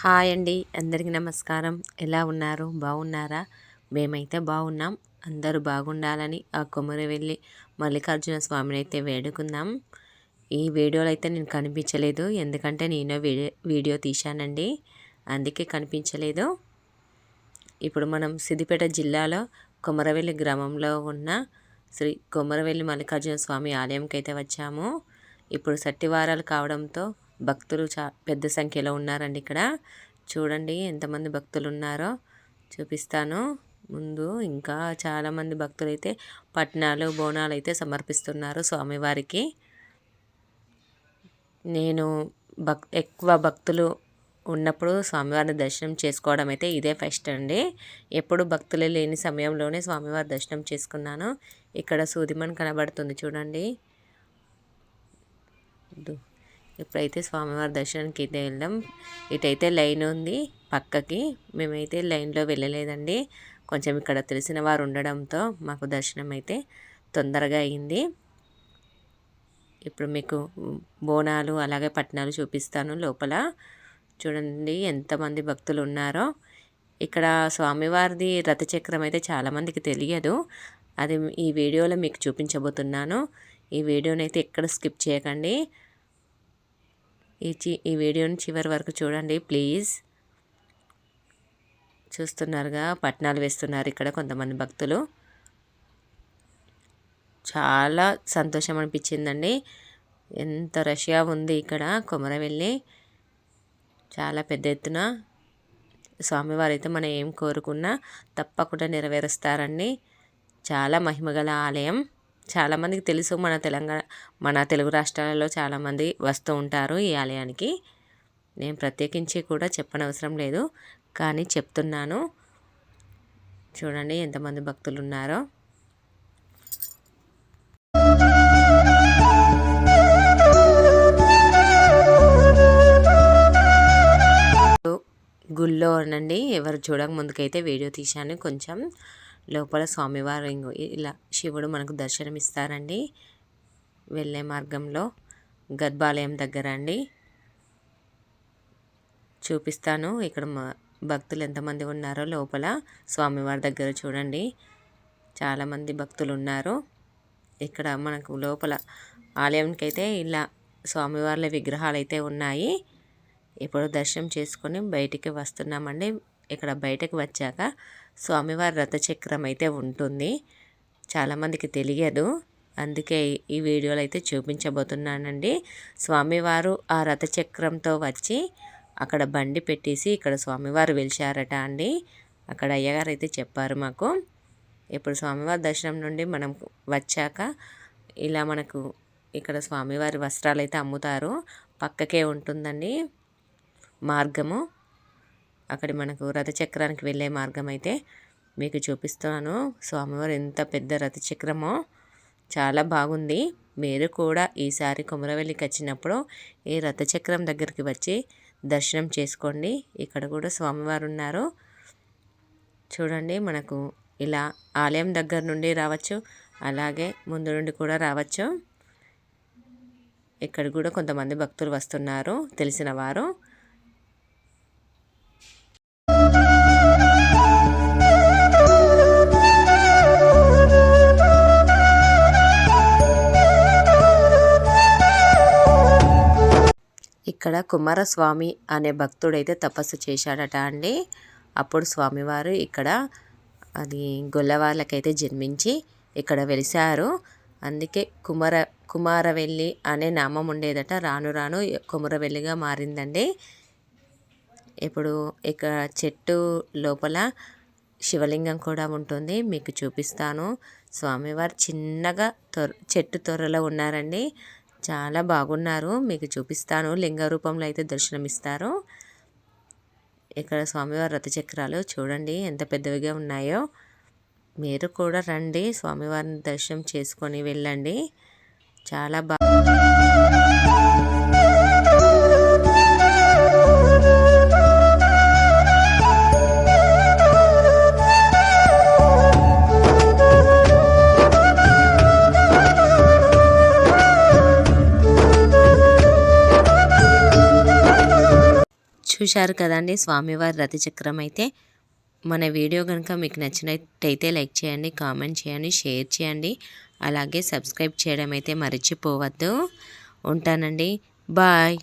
Hi అండి. అందరికీ నమస్కారం. ఎలా ఉన్నారు? బాగున్నారా? మేమైతే బాగున్నాం. అందరూ బాగుండాలని ఆ కొమ్మరి వెళ్ళి మల్లికార్జున స్వామిని అయితే వేడుకుందాం. ఈ వీడియోలో అయితే నేను కనిపించలేదు. ఎందుకంటే నేను వీడియో వీడియో తీశానండి. అందుకే కనిపించలేదు. ఇప్పుడు మనం సిద్దిపేట జిల్లాలో కొమరవెల్లి గ్రామంలో ఉన్న శ్రీ కొమరవెల్లి మల్లికార్జున స్వామి ఆలయంకి అయితే వచ్చాము. ఇప్పుడు సట్టివారాలు కావడంతో భక్తులు చా పెద్ద సంఖ్యలో ఉన్నారండి ఇక్కడ. చూడండి ఎంతమంది భక్తులు ఉన్నారో చూపిస్తాను. ముందు ఇంకా చాలామంది భక్తులు అయితే పట్నాలు బోనాలు అయితే సమర్పిస్తున్నారు స్వామివారికి. నేను భక్ ఎక్కువ భక్తులు ఉన్నప్పుడు స్వామివారిని దర్శనం చేసుకోవడం అయితే ఇదే ఫస్ట్ అండి. ఎప్పుడు భక్తులు లేని సమయంలోనే స్వామివారి దర్శనం చేసుకున్నాను. ఇక్కడ సూదిమన్ కనబడుతుంది చూడండి. ఇప్పుడైతే స్వామివారి దర్శనానికి అయితే వెళ్ళాం ఇటైతే లైన్ ఉంది పక్కకి. మేమైతే లైన్లో వెళ్ళలేదండి. కొంచెం ఇక్కడ తెలిసిన వారు ఉండడంతో మాకు దర్శనం అయితే తొందరగా అయింది. ఇప్పుడు మీకు బోనాలు అలాగే పట్నాలు చూపిస్తాను లోపల. చూడండి ఎంతమంది భక్తులు ఉన్నారో. ఇక్కడ స్వామివారిది రథచక్రం అయితే చాలామందికి తెలియదు. అది ఈ వీడియోలో మీకు చూపించబోతున్నాను. ఈ వీడియోని అయితే ఎక్కడ స్కిప్ చేయకండి. ఈ చి ఈ వీడియోని చివరి వరకు చూడండి ప్లీజ్. చూస్తున్నారుగా పట్నాలు వేస్తున్నారు ఇక్కడ కొంతమంది భక్తులు. చాలా సంతోషం అనిపించిందండి. ఎంత రష్యా ఉంది ఇక్కడ కొమరవెల్లి. చాలా పెద్ద ఎత్తున స్వామివారు అయితే మనం ఏం కోరుకున్నా తప్పకుండా నెరవేరుస్తారండి. చాలా మహిమగల ఆలయం. చాలామందికి తెలుసు. మన తెలంగాణ మన తెలుగు రాష్ట్రాలలో చాలామంది వస్తూ ఉంటారు ఈ ఆలయానికి. నేను ప్రత్యేకించి కూడా చెప్పనవసరం లేదు. కానీ చెప్తున్నాను. చూడండి ఎంతమంది భక్తులు ఉన్నారో గుళ్ళో అనండి. ఎవరు చూడక ముందుకైతే వీడియో తీశాను. కొంచెం లోపల స్వామివారు ఇలా శివుడు మనకు దర్శనమిస్తారండి వెళ్ళే మార్గంలో గర్భాలయం దగ్గర అండి. చూపిస్తాను ఇక్కడ భక్తులు ఎంతమంది ఉన్నారో లోపల స్వామివారి దగ్గర చూడండి. చాలామంది భక్తులు ఉన్నారు. ఇక్కడ మనకు లోపల ఆలయంకి అయితే ఇలా స్వామివార్ల విగ్రహాలు అయితే ఉన్నాయి. ఇప్పుడు దర్శనం చేసుకొని బయటికి వస్తున్నామండి. ఇక్కడ బయటకు వచ్చాక స్వామివారి రథచక్రం అయితే ఉంటుంది. చాలామందికి తెలియదు. అందుకే ఈ వీడియోలో అయితే చూపించబోతున్నానండి. స్వామివారు ఆ రథచక్రంతో వచ్చి అక్కడ బండి పెట్టేసి ఇక్కడ స్వామివారు వెలిచారట అండి. అక్కడ అయ్యగారు అయితే చెప్పారు మాకు. ఇప్పుడు స్వామివారి దర్శనం నుండి మనం వచ్చాక ఇలా మనకు ఇక్కడ స్వామివారి వస్త్రాలు అయితే అమ్ముతారు. పక్కకే ఉంటుందండి మార్గము. అక్కడ మనకు రథచక్రానికి వెళ్ళే మార్గం అయితే మీకు చూపిస్తాను. స్వామివారు ఎంత పెద్ద రథచక్రమో చాలా బాగుంది. మీరు కూడా ఈసారి కుమరవెల్లికి వచ్చినప్పుడు ఈ రథచక్రం దగ్గరికి వచ్చి దర్శనం చేసుకోండి. ఇక్కడ కూడా స్వామివారు ఉన్నారు. చూడండి మనకు ఇలా ఆలయం దగ్గర నుండి రావచ్చు అలాగే ముందు నుండి కూడా రావచ్చు. ఇక్కడ కూడా కొంతమంది భక్తులు వస్తున్నారు తెలిసిన వారు. ఇక్కడ కుమారస్వామి అనే భక్తుడైతే తపస్సు చేశాడట అండి. అప్పుడు స్వామివారు ఇక్కడ అది గొల్లవాళ్ళకైతే జన్మించి ఇక్కడ వెలిశారు. అందుకే కుమార కుమారవెల్లి అనే నామం ఉండేదట. రాను రాను కుమరవెల్లిగా మారిందండి. ఇప్పుడు ఇక్కడ చెట్టు లోపల శివలింగం కూడా ఉంటుంది. మీకు చూపిస్తాను. స్వామివారు చిన్నగా తొర చెట్టు తొర్రలో ఉన్నారండి. చాలా బాగున్నారు. మీకు చూపిస్తాను. లింగ రూపంలో అయితే దర్శనమిస్తారు. ఇక్కడ స్వామివారి రథచక్రాలు చూడండి ఎంత పెద్దవిగా ఉన్నాయో. మీరు కూడా రండి. స్వామివారిని దర్శనం చేసుకొని వెళ్ళండి. చాలా బాగా చూశారు కదండి స్వామివారి రథచక్రం అయితే. మన వీడియో కనుక మీకు నచ్చినట్టయితే లైక్ చేయండి కామెంట్ చేయండి షేర్ చేయండి. అలాగే సబ్స్క్రైబ్ చేయడం అయితే మర్చిపోవద్దు. ఉంటానండి. బాయ్.